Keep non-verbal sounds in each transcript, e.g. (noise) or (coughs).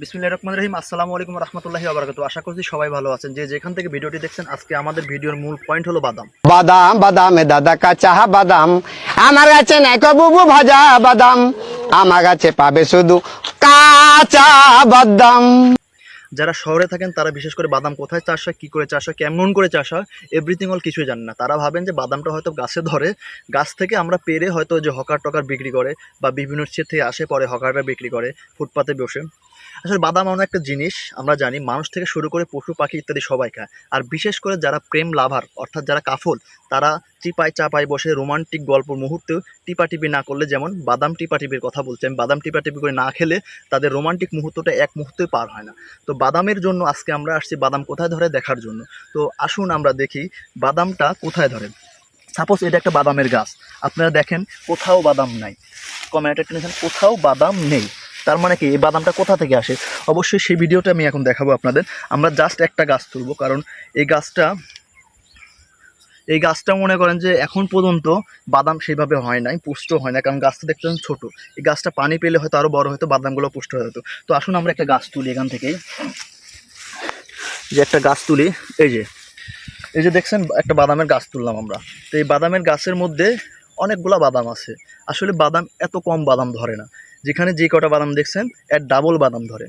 বিসমিল্লাহ রহমান রহিম। আসসালামু আলাইকুম রহমতুল্লাহি আবরাকাতু আশা করছি সবাই ভালো আছেন। যে যেখান থেকে ভিডিওটি দেখছেন আজকে আমাদের ভিডিওর মূল পয়েন্ট হলো বাদাম। বাদাম বাদামে দাদা কাঁচা বাদাম। আমার কাছে নাই কবুবু ভাজা বাদাম। আমার কাছে পাবে শুধু কাঁচা বাদাম। যারা শহরে থাকেন তারা বিশেষ করে বাদাম কোথায় চাষ হয় কী করে চাষ হয় কেমন করে চাষ হয় এভরিথিং অল কিছুই জানেন না। তারা ভাবেন যে বাদামটা হয়তো গাছে ধরে গাছ থেকে আমরা পেরে হয়তো যে হকার টকার বিক্রি করে বা বিভিন্ন থেকে আসে পরে হকাররা বিক্রি করে ফুটপাতে বসে। আসলে বাদাম এমন একটা জিনিস, আমরা জানি মানুষ থেকে শুরু করে পশু পাখি ইত্যাদি সবাই খায় আর বিশেষ করে যারা প্রেম লাভার, অর্থাৎ যারা কাফল, তারা চিপাই চাপাই বসে রোমান্টিক গল্প মুহূর্তেও টিপাটিপি না করলে যেমন বাদাম টিপাটিপির কথা বলছি, আমি বাদাম টিপাটিপি করে না খেলে তাদের রোমান্টিক মুহূর্তটা এক মুহূর্তেই পার হয় না। তো বাদামের জন্য আজকে আমরা আসছি বাদাম কোথায় ধরে দেখার জন্য। তো আসুন আমরা দেখি বাদামটা কোথায় ধরে। সাপোজ এটা একটা বাদামের গাছ, আপনারা দেখেন কোথাও বাদাম নাই। কমেন্ট একটা নিয়েছেন কোথাও বাদাম নেই। তার মানে কি, এই বাদামটা কোথা থেকে আসে? অবশ্যই সেই ভিডিওটা আমি এখন দেখাবো আপনাদের। আমরা জাস্ট একটা গাছ তুলব, কারণ এই গাছটা এই গাছটা মনে করেন যে এখন পর্যন্ত বাদাম সেইভাবে হয় নাই, পুষ্ট হয় না কারণ গাছটা দেখতে ছোট। এই গাছটা পানি পেলে হয়তো আরও বড় হতো বাদামগুলো পুষ্ট হয়ে যেত। তো আসুন আমরা একটা গাছ তুলি এখান থেকেই যে একটা গাছ তুলি, এই যে। এই যে দেখছেন, একটা বাদামের গাছ তুললাম আমরা। তো এই বাদামের গাছের মধ্যে অনেকগুলা বাদাম আছে। আসলে বাদাম এত কম বাদাম ধরে না। যেখানে যে কটা বাদাম দেখছেন, এর ডাবল বাদাম ধরে।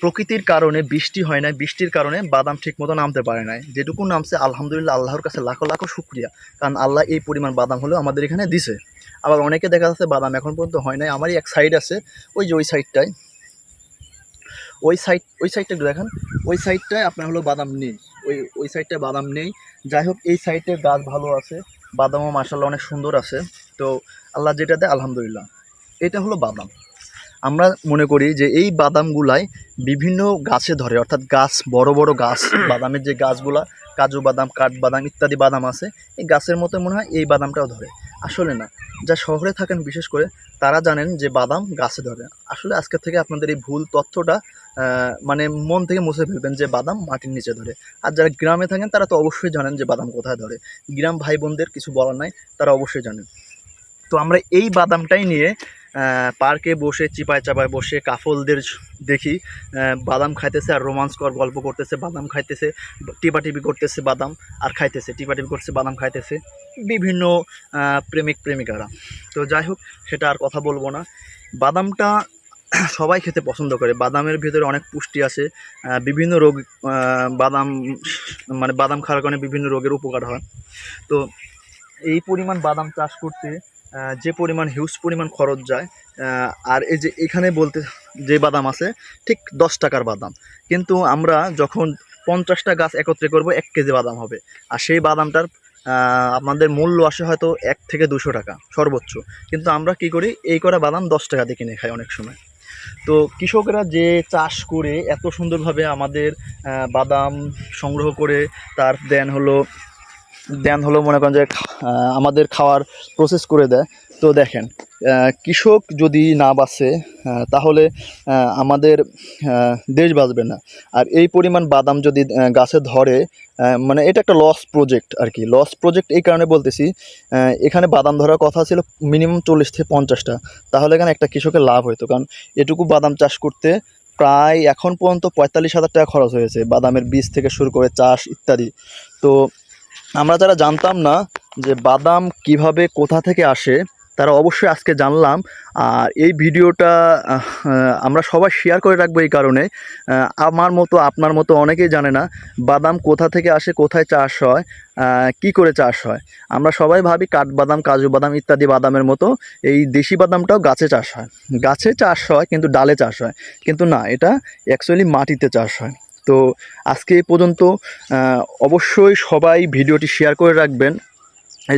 প্রকৃতির কারণে বৃষ্টি হয় না বৃষ্টির কারণে বাদাম ঠিকমতো নামতে পারে নাই। যেটুকু নামছে, আলহামদুলিল্লাহ, আল্লাহর কাছে লাখো লাখো শুক্রিয়া। কারণ আল্লাহ এই পরিমাণ বাদাম হলেও আমাদের এখানে দিছে। আবার অনেকে দেখা যাচ্ছে বাদাম এখন পর্যন্ত হয় নাই। আমারই এক সাইড আছে, ওই যে ওই সাইডটায় ওই সাইড ওই সাইডটা একটু দেখেন। ওই সাইডটায় আপনার হলো বাদাম নেই। ওই ওই সাইডটায় বাদাম নেই। যাই হোক, এই সাইডে গাছ ভালো আছে। বাদামও মাসাল্লাহ অনেক সুন্দর আছে। তো আল্লাহ যেটা দেয় আলহামদুলিল্লাহ। এটা হলো বাদাম। আমরা মনে করি যে এই বাদামগুলাই বিভিন্ন গাছে ধরে অর্থাৎ গাছ বড় বড় গাছ (coughs) বাদামের যে গাছগুলা কাজু বাদাম কাঠ বাদাম ইত্যাদি বাদাম আছে এই গাছের মতো মনে হয় এই বাদামটাও ধরে। আসলে না। যা শহরে থাকেন, বিশেষ করে তারা জানেন যে বাদাম গাছে ধরে। আসলে আজকে থেকে আপনাদের এই ভুল তথ্যটা মানে মন থেকে মুছে ফেলবেন যে বাদাম মাটির নিচে ধরে। আর যারা গ্রামে থাকেন, তারা তো অবশ্যই জানেন যে বাদাম কোথায় ধরে। গ্রাম ভাই বোনদের কিছু বলার নাই, তারা অবশ্যই জানেন। তো আমরা এই বাদামটাই নিয়ে পার্কে বসে চিপায় চাপায় বসে কাফলদের দেখি বাদাম খাইতেছে আর রোমান্স কর গল্প করতেছে, বাদাম খাইতেছে, টিপাটিপি করতেছে বাদাম আর খাইতেছে, টিপাটিপি করছে বাদাম খাইতেছে, বিভিন্ন প্রেমিক, প্রেমিকারা। তো যাই হোক, সেটা আর কথা বলব না। বাদামটা (clears throat) সবাই খেতে পছন্দ করে। বাদামের ভিতরে অনেক পুষ্টি আছে। বিভিন্ন রোগ বাদাম মানে বাদাম খাওয়ার কারণে বিভিন্ন রোগের উপকার হয়। তো এই পরিমাণ বাদাম চাষ করতে যে পরিমাণ হিউজ পরিমাণ খরচ যায় আর এই যে এখানে বলতে যে বাদাম আছে, ঠিক দশ টাকার বাদাম। কিন্তু আমরা যখন পঞ্চাশটা গাছ একত্রে করব, এক কেজি বাদাম হবে। আর সেই বাদামটার আমাদের মূল্য আসে হয়তো এক থেকে দুশো টাকা, সর্বোচ্চ। কিন্তু আমরা কি করি, এই করা বাদাম দশ টাকা দিয়ে কিনে খাই অনেক সময়। তো কৃষকরা যে চাষ করে এত সুন্দরভাবে আমাদের বাদাম সংগ্রহ করে, তার দেন হলো দেন হলো মনে করেন যে আমাদের খাওয়ার প্রসেস করে দেয়। তো দেখেন কৃষক যদি না বাঁচে তাহলে আমাদের দেশ বাঁচবে না। আর এই পরিমাণ বাদাম যদি গাছে ধরে মানে এটা একটা লস প্রজেক্ট আর কি। লস প্রজেক্ট এই কারণে বলতেছি এখানে বাদাম ধরার কথা ছিল মিনিমাম চল্লিশ থেকে পঞ্চাশটা। তাহলে এখানে একটা কৃষকের লাভ হতো কারণ এটুকু বাদাম চাষ করতে প্রায় এখন পর্যন্ত পঁয়তাল্লিশ হাজার টাকা খরচ হয়েছে। বাদামের বীজ থেকে শুরু করে চাষ ইত্যাদি। তো আমরা যারা জানতাম না যে বাদাম কীভাবে কোথা থেকে আসে, তারা অবশ্যই আজকে জানলাম। আর এই ভিডিওটা আমরা সবাই শেয়ার করে রাখব এই কারণে। আমার মতো, আপনার মতো অনেকেই জানে না বাদাম কোথা থেকে আসে, কোথায় চাষ হয় কি করে চাষ হয়। আমরা সবাই ভাবি কাঠবাদাম কাজু বাদাম ইত্যাদি বাদামের মতো। এই দেশি বাদামটাও গাছে চাষ হয়। গাছে চাষ হয়, কিন্তু ডালে চাষ হয়। কিন্তু না, এটা অ্যাকচুয়ালি মাটিতে চাষ হয়। তো আজকে এই পর্যন্ত অবশ্যই সবাই ভিডিওটি শেয়ার করে রাখবেন।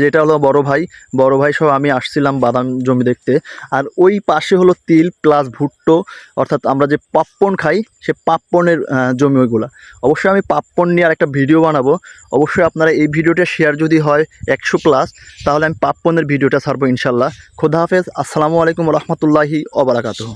যেটা হলো বড় ভাই বড় ভাই সহ আমি আসছিলাম বাদাম জমি দেখতে। আর ওই পাশে হলো তিল প্লাস ভুট্টো, অর্থাৎ আমরা যে পাপ্পন খাই, সে পাপ্পনের জমি ওইগুলা। অবশ্যই আমি পাপ্পন নিয়ে আর একটা ভিডিও বানাবো। অবশ্যই আপনারা এই ভিডিওটা শেয়ার যদি হয় একশো প্লাস তাহলে আমি পাপ্পনের ভিডিওটা ছাড়বো ইনশাল্লাহ। খোদা হাফেজ, আসসালামু আলাইকুম রহমতুল্লাহি অবরাকাতহ